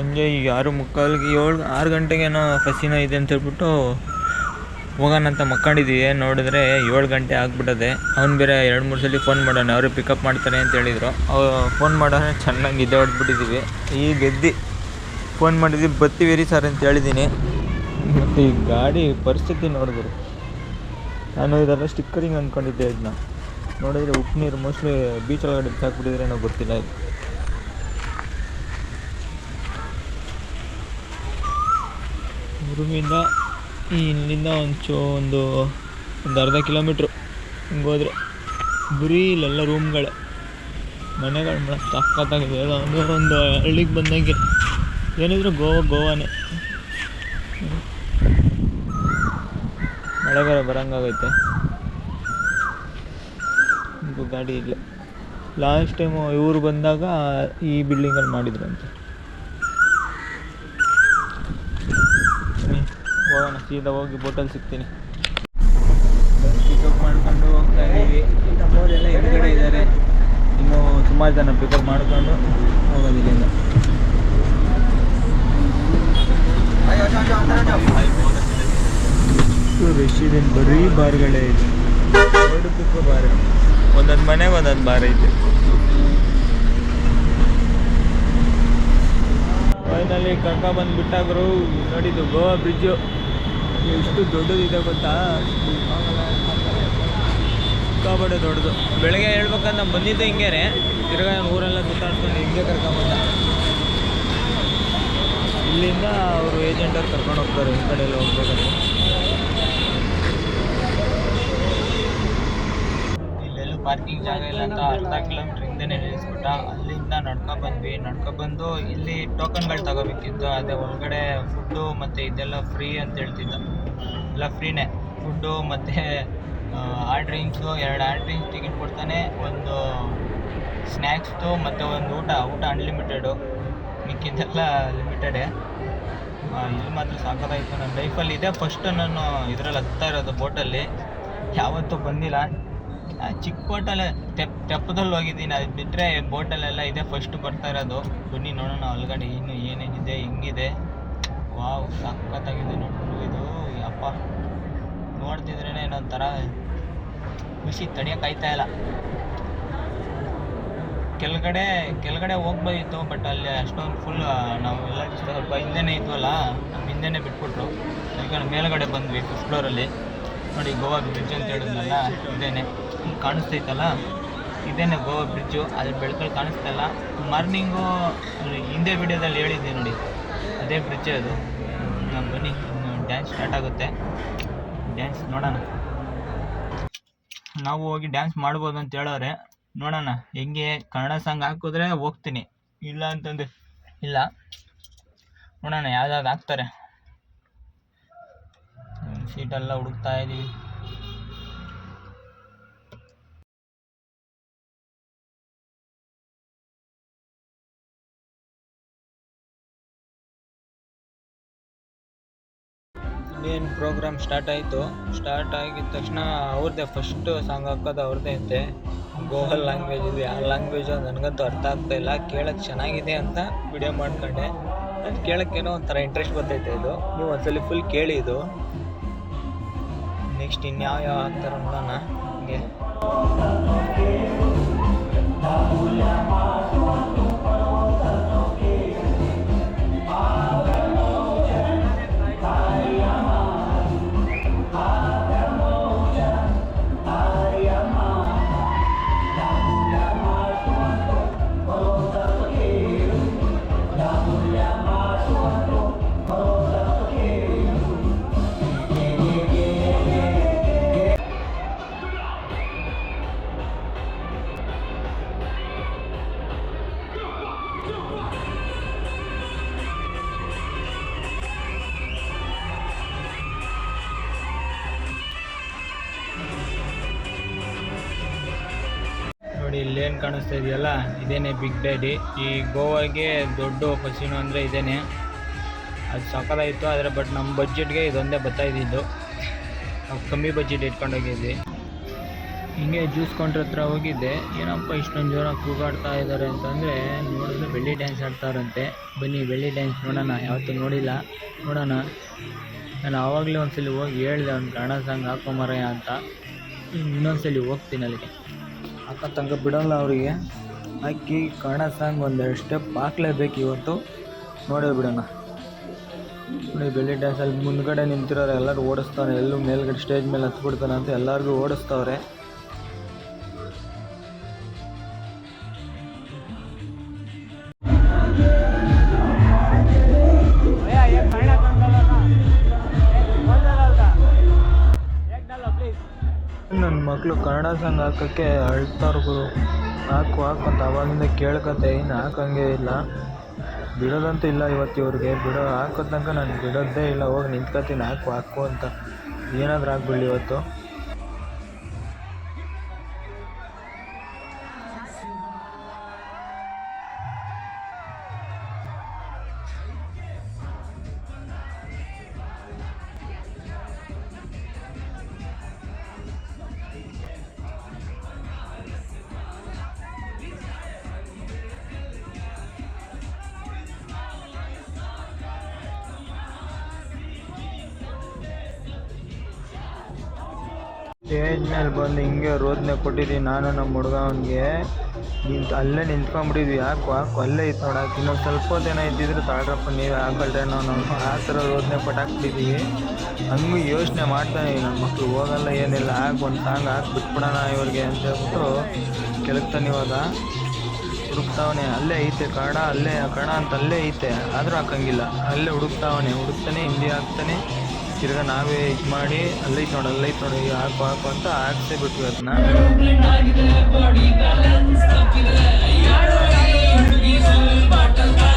ಸಂಜೆ ಈಗ ಆರು ಮುಕ್ಕಾಲ್ಗೆ ಏಳು, ಆರು ಗಂಟೆಗೇನೋ ಫಸಿನ ಇದೆ ಅಂತ ಹೇಳ್ಬಿಟ್ಟು ಹೋಗೋಣ ಅಂತ ಮಕ್ಕೊಂಡಿದ್ದೀವಿ ನೋಡಿದ್ರೆ ಏಳು ಗಂಟೆ ಆಗ್ಬಿಟ್ಟದೆ. ಅವ್ನು ಬೇರೆ ಎರಡು, ಮೂರು ಸಲ ಫೋನ್ ಮಾಡೋಣ, ಅವರು ಪಿಕಪ್ ಮಾಡ್ತಾರೆ ಅಂತ ಹೇಳಿದರು. ಫೋನ್ ಮಾಡೋಣ, ಚೆನ್ನಾಗಿ ಇದೆ ಹೊಡ್ಬಿಟ್ಟಿದ್ದೀವಿ ಈಗ ಗೆದ್ದಿ ಫೋನ್ ಮಾಡಿದ್ವಿ, ಬತ್ತಿವೇರಿ ಸರ್ ಅಂತ ಹೇಳಿದ್ದೀನಿ ಮತ್ತು ಈ ಗಾಡಿ ಪರಿಸ್ಥಿತಿ ನೋಡಿದ್ರು. ನಾನು ಇದೆಲ್ಲ ಸ್ಟಿಕ್ಕರಿಂಗ್ ಅಂದ್ಕೊಂಡಿದ್ದೆ ಇದನ್ನ. ನೋಡಿದರೆ ಉಪ್ಪು ನೀರು ಮೋಸ್ಟ್ಲಿ ಬೀಚ್ ಒಳಗಡೆ ಬಿಸಾಕ್ಬಿಟ್ಟಿದ್ರೆ ಗೊತ್ತಿಲ್ಲ ಇದು. ರೂಮಿಂದ ಇಲ್ಲಿಂದ ಒಂಚು ಒಂದು ಒಂದು ಅರ್ಧ ಕಿಲೋಮೀಟ್ರು ಹಿಂಗೆ ಹೋದ್ರೆ. ಬರೀ ಇಲ್ಲೆಲ್ಲ ರೂಮ್ಗಳೇ. ಮನೆಗಳು ಮೇಡಮ್ ಸಕ್ಕತ್ತಾಗಿದೆ ಅಂದ್ರೆ ಒಂದು ಹಳ್ಳಿಗೆ ಬಂದಂಗೆ. ಏನಿದ್ರು ಗೋವಾ, ಗೋವಾನೇ. ಮಳೆಗಾಲ ಬೇರೆ ಬರಂಗಾಗೈತೆ ಗಾಡಿ ಇಲ್ಲ. ಲಾಸ್ಟ್ ಟೈಮು ಇವರು ಬಂದಾಗ ಈ ಬಿಲ್ಡಿಂಗಲ್ಲಿ ಮಾಡಿದ್ರು ಅಂತ ಬನ್ನಿ, ಹೋಗೋಣ ಸೀದಾ ಹೋಗಿ ಬೋಟಲ್ಲಿ ಸಿಗ್ತೀನಿ. ಪಿಕಪ್ ಮಾಡ್ಕೊಂಡು ಹೋಗ್ತಾ ಇದ್ದೀವಿ. ಎಲ್ಲ ಹಿಂದ್ಗಡೆ ಇದ್ದಾರೆ. ಇನ್ನು ಸುಮಾರು ಜನ ಪಿಕಪ್ ಮಾಡ್ಕೊಂಡು ಹೋಗೋದು ಇಲ್ಲಿಂದ ರಶ್ ಇದೆ ಬರೀ ಬಾರ್ಗಳೇ ಇದೆ. ನೋಡೋದಕ್ಕೂ ಬಾರ್? ಒಂದೊಂದು ಮನೆಗೆ ಒಂದೊಂದು ಬಾರ್ ಐತೆ. ಫೈನಲಿ ಕರ್ಕ ಬಂದು ಬಿಟ್ಟಾಗ್ರು ನೋಡಿದ್ದು ಗೋವಾ ಬ್ರಿಡ್ಜು ಎಷ್ಟು ದೊಡ್ಡದಿದೆ ಗೊತ್ತಾ? ಸಿಕ್ಕಾಪಟ್ಟೆ ದೊಡ್ಡದು. ಬೆಳಗ್ಗೆ ಹೇಳ್ಬೇಕಂತ ಬಂದಿದ್ದು ಹಿಂಗೇನೆ. ತಿರ್ಗಾ ಊರೆಲ್ಲ ಸುತ್ತಾಡ್ಕೊಂಡು ಹಿಂಗೆ ಕರ್ಕೊಂಬಂದ. ಇಲ್ಲಿಂದ ಅವರು ಏಜೆಂಟವ್ರು ಕರ್ಕೊಂಡು ಹೋಗ್ತಾರೆ, ಈ ಕಡೆ ಎಲ್ಲ ಹೋಗ್ಬೇಕಂತ ಪಾರ್ಕಿಂಗ್ ಜಾಗ ಇಲ್ಲ ಅಂತ ಅರ್ಧ ಕಿಲೋಮೀಟ್ರ್ ಹಿಂದೆ ನಿಲ್ಲಿಸ್ಬಿಟ್ಟ ಅಲ್ಲಿಂದ ನಡ್ಕೊ ಬಂದ್ವಿ. ನಡ್ಕೊ ಬಂದು ಇಲ್ಲಿ ಟೋಕನ್ಗಳು ತಗೋಬೇಕಿತ್ತು. ಅದೇ ಒಳಗಡೆ ಫುಡ್ಡು ಮತ್ತು ಇದೆಲ್ಲ ಫ್ರೀ ಅಂತ ಹೇಳ್ತಿದ್ದ. ಎಲ್ಲ ಫ್ರೀನೇ ಫುಡ್ಡು ಮತ್ತು, ಆ ಡ್ರಿಂಕ್ಸು ಎರಡು ಆ ಡ್ರಿಂಕ್ಸ್ ಟಿಕೆಟ್ ಕೊಡ್ತಾನೆ. ಒಂದು ಸ್ನ್ಯಾಕ್ಸ್ದು ಮತ್ತು ಒಂದು ಊಟ. ಊಟ ಅನ್ಲಿಮಿಟೆಡು ಮಿಕ್ಕಿದ್ದೆಲ್ಲ ಲಿಮಿಟೆಡೇ ಇಲ್ಲಿ ಮಾತ್ರ ಸಾಕಾಗಿತ್ತು ನನ್ನ ಲೈಫಲ್ಲಿ ಇದೇ. ಫಸ್ಟ್ ನಾನು ಇದರಲ್ಲಿ ಹತ್ತಾ ಇರೋದು ಬೋಟಲ್ಲಿ ಯಾವತ್ತೂ ಬಂದಿಲ್ಲ. ಚಿಕ್ಕ ಬೋಟಲ್ಲೇ ತೆಪ್, ತೆಪ್ಪದಲ್ಲಿ ಹೋಗಿದ್ದೀನಿ. ಅದು ಬಿಟ್ಟರೆ ಬೋಟಲ್ಲೆಲ್ಲ ಇದೆ. ಫಸ್ಟ್ ಬರ್ತಾ ಇರೋದು. ಬನ್ನಿ ನೋಡೋಣ ಒಳಗಡೆ. ಇನ್ನು ಏನೇನಿದೆ, ಹೆಂಗಿದೆ? ವಾವ್, ಸಖತ್ತಾಗಿದೆ ನೋಡ್ರು ಇದು ಅಪ್ಪ ನೋಡ್ತಿದ್ರೇ ಏನೊಂಥರ ಖುಷಿ. ತಡಿಯೋಕ್ಕಾಯ್ತಾ ಇಲ್ಲ. ಕೆಳಗಡೆ ಕೆಳಗಡೆ ಹೋಗ್ಬೋದಿತ್ತು ಬಟ್ ಅಲ್ಲಿ ಅಷ್ಟೊಂದು ಫುಲ್ ನಾವೆಲ್ಲ ಸ್ವಲ್ಪ ಹಿಂದೆನೇ ಇದ್ವಲ್ಲ ನಮ್ಮ ಹಿಂದೆನೇ ಬಿಟ್ಬಿಟ್ರು. ನಾವು ಮೇಲ್ಗಡೆ ಬಂದ್ವಿ ಫಸ್ಟ್ ಫ್ಲೋರಲ್ಲಿ ನೋಡಿ, ಗೋವಾ ಬ್ರಿಡ್ಜ್ ಅಂತ ಹೇಳಿದ್ನಲ್ಲ, ಇದೇನೆ. ಕಾಣಿಸ್ತೈತಲ್ಲ? ಇದೇನೆ ಗೋವಾ ಬ್ರಿಡ್ಜು ಅಲ್ಲಿ ಬೆಳಕಲ್ಲಿ ಕಾಣಿಸ್ತಾ ಇಲ್ಲ ಮಾರ್ನಿಂಗು ಹಿಂದೆ ವಿಡಿಯೋದಲ್ಲಿ ಹೇಳಿದ್ದೆ ನೋಡಿ. ಅದೇ ಬ್ರಿಡ್ಜೇ ಅದು. ನಾನು ಬನ್ನಿ ಡ್ಯಾನ್ಸ್ ಸ್ಟಾರ್ಟ್ ಆಗುತ್ತೆ. ಡ್ಯಾನ್ಸ್ ನೋಡೋಣ. ನಾವು ಹೋಗಿ ಡ್ಯಾನ್ಸ್ ಮಾಡ್ಬೋದು ಅಂತ ಹೇಳೋರೆ. ನೋಡೋಣ, ಹೆಂಗೆ ಕನ್ನಡ ಸಾಂಗ್ ಹಾಕಿದ್ರೆ ಹೋಗ್ತೀನಿ. ಇಲ್ಲ ಅಂತಂದು. ಇಲ್ಲ. ನೋಡೋಣ ಯಾವ್ದಾದ್ರು ಹಾಕ್ತಾರೆ. ಸೀಟೆಲ್ಲ ಹುಡುಕ್ತಾ ಇದ್ದೀವಿ ಇನ್ನೇನು ಪ್ರೋಗ್ರಾಮ್ ಸ್ಟಾರ್ಟ್ ಆಯಿತು. ಸ್ಟಾರ್ಟ್ ಆಗಿದ ತಕ್ಷಣ ಅವ್ರದ್ದೇ ಫಸ್ಟ್ ಸಾಂಗ್ ಹಾಕೋದು ಅವ್ರದ್ದೇ ಐತೆ. ಗೋವಲ್ ಲ್ಯಾಂಗ್ವೇಜ್ ಇದೆ. ಆ ಲ್ಯಾಂಗ್ವೇಜು ನನಗಂತೂ ಅರ್ಥ ಆಗ್ತಾ ಇಲ್ಲ. ಕೇಳಕ್ಕೆ ಚೆನ್ನಾಗಿದೆ ಅಂತ ವಿಡಿಯೋ ಮಾಡ್ಕೊಂಡೆ. ಅದು ಕೇಳೋಕ್ಕೇನೋ ಒಂಥರ ಇಂಟ್ರೆಸ್ಟ್ ಬರ್ತೈತೆ ಇದು. ನೀವು ಒಂದ್ಸಲಿ ಫುಲ್ ಕೇಳಿ ಇದು. ನೆಕ್ಸ್ಟ್ ಇನ್ಯಾವ ಯಾವ ಹಾಕ್ತಾರೆ ನೋಡೋಣ. ಹಂಗೆ. ನೋಡಿ ಇಲ್ಲೇನು ಕಾಣಿಸ್ತಾ ಇದೆಯಲ್ಲ? ಇದೇನೆ ಬಿಗ್ ಡ್ಯಾಡಿ ಈ ಗೋವಾಗೆ ದೊಡ್ಡ ಫಸಿನೋ ಅಂದರೆ ಇದೇನೆ. ಅದು ಸಕ್ಕದಾಯಿತು ಆದರೆ ಬಟ್ ನಮ್ಮ ಬಜೆಟ್ಗೆ ಇದೊಂದೇ ಬರ್ತಾ ಇದ್ದಿದ್ದು. ನಾವು ಕಮ್ಮಿ ಬಜೆಟ್ ಇಟ್ಕೊಂಡೋಗಿದ್ವಿ ಹಿಂಗೆ ಜ್ಯೂಸ್ ಕೌಂಟ್ರ್ ಹತ್ರ ಹೋಗಿದ್ದೆ. ಏನಪ್ಪ ಇಷ್ಟೊಂದು ಜೋರಾಗಿ ಕೂಗಾಡ್ತಾ ಇದ್ದಾರೆ ಅಂತಂದರೆ, ನೋಡಿದ್ರೆ ಬೆಳ್ಳಿ ಡ್ಯಾನ್ಸ್ ಆಡ್ತಾರಂತೆ. ಬನ್ನಿ, ಬೆಳ್ಳಿ ಡ್ಯಾನ್ಸ್ ನೋಡೋಣ. ಯಾವತ್ತೂ ನೋಡಿಲ್ಲ. ನೋಡೋಣ. ನಾನು ಆವಾಗಲೇ ಒಂದ್ಸಲಿ ಹೋಗಿ ಹೇಳಿದೆ ಅವ್ನು ಕನ್ನಡ ಸಾಂಗ್ ಹಾಕೊಂಬರಯ್ಯ ಅಂತ. ಇನ್ನೊಂದ್ಸಲಿ ಹೋಗ್ತೀನಿ ಅಲ್ಲಿಗೆ. ತಂಗ ಬಿಡೋಲ್ಲ ಅವರಿಗೆ. ಹಾಕಿ ಕನ್ನಡ ಸಾಂಗ್ ಒಂದೆರಡು ಸ್ಟೆಪ್ ಹಾಕ್ಲೇಬೇಕು ಇವತ್ತು. ನೋಡೇ ಬಿಡೋಣ. ನೋಡಿ, ಬೆಳ್ಳಿ ಡ್ಯಾನ್ಸಲ್ಲಿ ಮುಂದ್ಗಡೆ ನಿಂತಿರೋರು ಎಲ್ಲರೂ ಓಡಿಸ್ತಾರೆ. ಎಲ್ಲೂ ಮೇಲ್ಗಡೆ ಸ್ಟೇಜ್ ಮೇಲೆ ಹತ್ಬಿಡ್ತಾನೆ ಅಂತ ಎಲ್ಲರಿಗೂ ಓಡಿಸ್ತವ್ರೆ. ಮಕ್ಕಳು ಕನ್ನಡ ಸಾಂಗ್ ಹಾಕೋಕ್ಕೆ ಅಳ್ತಾರೆ ಗುರು. ಹಾಕು ಹಾಕು ಅಂತ ಅವಾಗಿಂದ ಕೇಳ್ಕತ್ತೆ, ಇನ್ನು ಹಾಕಂಗೆ ಇಲ್ಲ. ಬಿಡೋದಂತೂ ಇಲ್ಲ ಇವತ್ತು ಇವ್ರಿಗೆ. ಬಿಡೋ, ಹಾಕೋ ತನಕ ನಾನು ಬಿಡೋದೇ ಇಲ್ಲ. ಹೋಗಿ ನಿಂತ್ಕೋತೀನಿ ಹಾಕು ಹಾಕು ಅಂತ. ಏನಾದರೂ ಆಗ್ಬಿಡಲಿ ಇವತ್ತು. ಸ್ಟೇಜ್ ಮೇಲೆ ಬಂದು ಹಿಂಗೆ ರೋದನೆ ಕೊಟ್ಟಿದ್ದೀನಿ ನಾನು ನಮ್ಮ ಹುಡುಗ ಅವ್ನಿಗೆ. ನಿಂತು ಅಲ್ಲೇ ನಿಂತ್ಕೊಂಡ್ಬಿಟ್ಟಿದ್ವಿ ಯಾಕೆ ಹಾಕು ಅಲ್ಲೇ ಇತ್ತು ನೋಡಕ್ಕೆ ಇನ್ನೊಂದು ಸ್ವಲ್ಪ ಹೊತ್ತೇನೋ ಇದ್ದಿದ್ರೆ. ತಾಳ್ರಪ್ಪ, ನೀವೇ ಹಾಕೊಳ್ರೇನೋ ನಾನು ಆ ಥರ ರೋದನೆ ಪಟ್ಟಾಕ್ಬಿಟ್ಟಿದ್ದೀವಿ ಹಂಗೂ ಯೋಚನೆ ಮಾಡ್ತಾನೆ ನನ್ನ ಮಕ್ಕಳು ಹೋಗಲ್ಲ, ಏನಿಲ್ಲ. ಹಾಕಿ ಒಂದು ಸಾಂಗ್ ಹಾಕಿ ಬಿಟ್ಬಿಡೋಣ ಇವ್ರಿಗೆ ಅಂತ ಹೇಳ್ಬಿಟ್ಟು ಕೆಳಗ್ತಾನೆ ಇವಾಗ. ಹುಡುಕ್ತಾವನೆ. ಅಲ್ಲೇ ಐತೆ ಕಾಡ ಅಲ್ಲೇ ಕಣ ಅಂತ ಅಲ್ಲೇ ಐತೆ. ಆದರೂ ಹಾಕಂಗಿಲ್ಲ. ಅಲ್ಲೇ ಹುಡುಕ್ತಾವನೆ. ಹುಡುಕ್ತಾನೆ, ಹಿಂದಿ ಹಾಕ್ತಾನೆ. ತಿರ್ಗಾ ನಾವೇ ಇದು ಮಾಡಿ ಅಲ್ಲೈತೆ ನೋಡಿ ಅಲ್ಲೈತೆ ನೋಡಿ, ಹಾಕು ಹಾಕು ಅಂತ ಹಾಕ್ಸೇ ಬಿಟ್ವಿ ಅದನ್ನ ಅವ್ನು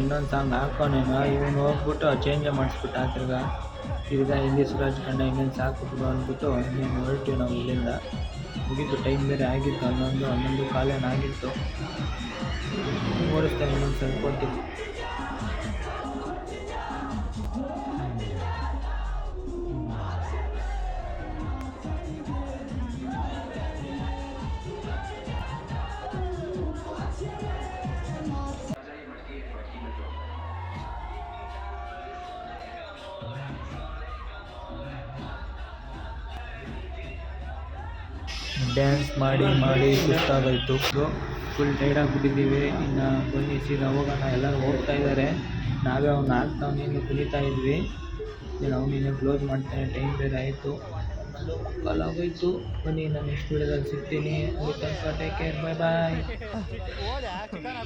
ಇನ್ನೊಂದು ಸಾಂಗ್ ಹಾಕೋನೇನೋ? ಇವನು ಹೋಗ್ಬಿಟ್ಟು ಚೇಂಜೇ ಮಾಡಿಸ್ಬಿಟ್ಟು ತಿರ್ಗಾ ತಿರ್ಗಾ ಹಿಂದಿ ಸುರಾಜ್ ಕಂಡ ಇನ್ನೇನು ಸಾಕು ಬಿಡು ಅಂದ್ಬಿಟ್ಟು ಇನ್ನೇನು ಹೊರಟಿವಿ ನಾವು ಇಲ್ಲಿಂದ. ಮುಗೀತು ಟೈಮ್ ಬೇರೆ ಆಗಿತ್ತು, ಹನ್ನೊಂದು ಹನ್ನೊಂದು ಕಾಲೇನು ಆಗಿತ್ತು ಓಡಿಸ್ತಾನೆ ಇನ್ನೊಂದು ಸ್ವಲ್ಪ ಹೊತ್ತಿಗೆ ಡ್ಯಾನ್ಸ್ ಮಾಡಿ ಮಾಡಿ ಸುಸ್ತಾಗೋಯ್ತು. Full tired ಆಗಿಬಿಟ್ಟಿದ್ದೀವಿ. ಇನ್ನು ಬನ್ನಿ ಸೀದಾ ಹೋಗೋಣ ಎಲ್ಲರೂ ಹೋಗ್ತಾ ಇದ್ದಾರೆ ನಾವೇ ಅವ್ನು ಹಾಕ್ತಾವ್ನಿ ಇನ್ನು ಕುಣಿತಾ ಇದ್ವಿ. ಇನ್ನು ಅವ್ನು ಇನ್ನೂ ಕ್ಲೋಸ್ ಮಾಡ್ತಾನೆ ಟೈಮ್ ಬೇರೆ ಆಯಿತು. ಕಾಲ್ ಆಗೋಯ್ತು. ಬನ್ನಿ, ನಾನು ನೆಕ್ಸ್ಟ್ ವೀಡಿಯೋದಲ್ಲಿ ಸಿಗ್ತೀನಿ. ಟೇಕ್ ಕೇರ್ ಬಾಯ್ ಬಾಯ್